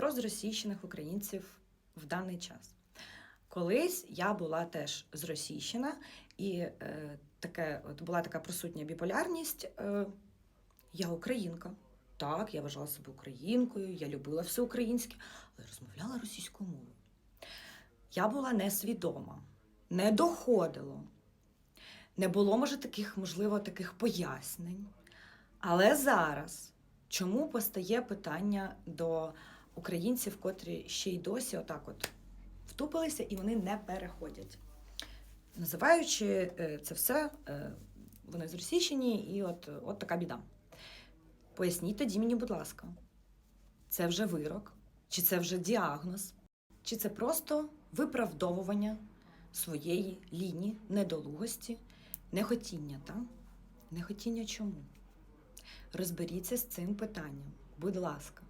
про зросійщених українців в даний час. Колись я була теж зросійщена, і е, таке, от була така присутня біполярність. Е, я українка. Так, я вважала себе українкою, я любила все українське, але розмовляла російською мовою. Я була несвідома, не доходило. Не було, може, таких, можливо, таких пояснень. Але зараз чому постає питання до українців, котрі ще й досі отак от втупилися і вони не переходять. Називаючи е, це все, е, вони зросійщені, і от, от така біда. Поясніть тоді мені, будь ласка, це вже вирок, чи це вже діагноз, чи це просто виправдовування своєї лінії, недолугості, нехотіння, так? Нехотіння чому? Розберіться з цим питанням, будь ласка.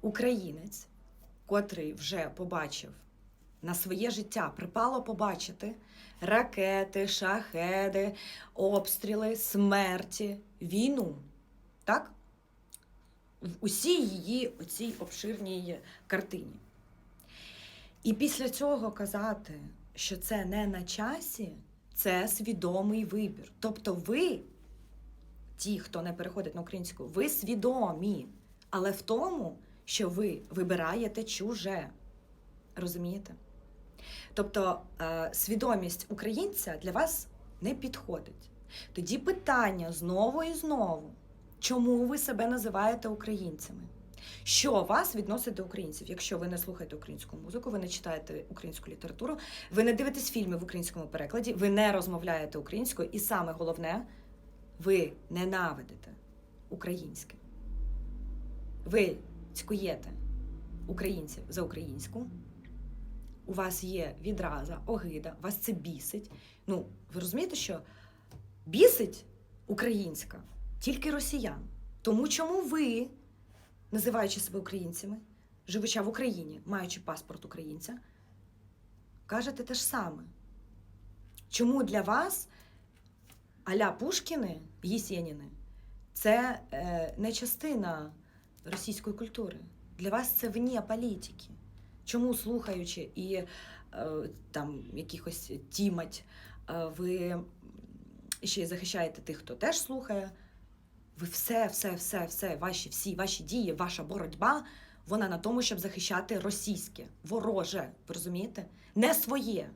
Українець, котрий вже побачив на своє життя, припало побачити ракети, шахеди, обстріли, смерті, війну. Так? В усій її оцій обширній картині. І після цього казати, що це не на часі, це свідомий вибір. Тобто ви, ті, хто не переходить на українську, ви свідомі, але в тому, що ви вибираєте чуже. Розумієте? Тобто е, свідомість українця для вас не підходить. Тоді питання знову і знову: чому ви себе називаєте українцями? Що вас відносить до українців? Якщо ви не слухаєте українську музику, ви не читаєте українську літературу, ви не дивитесь фільми в українському перекладі, ви не розмовляєте українською, і саме головне, ви ненавидите українське. Ви цькуєте українців за українську. У вас є відраза, огида, вас це бісить. Ну, ви розумієте, що бісить українська тільки росіян. Тому чому ви, називаючи себе українцями, живучи в Україні, маючи паспорт українця, кажете те ж саме? Чому для вас аля Пушкіни, Єсєніни, це е, не частина російської культури? Для вас це вне політики. Чому слухаючи і е, там якихось тімать, е, ви ще захищаєте тих, хто теж слухає? Ви все, все, все, все, ваші всі ваші дії, ваша боротьба, вона на тому, щоб захищати російське, вороже, розумієте? Не своє.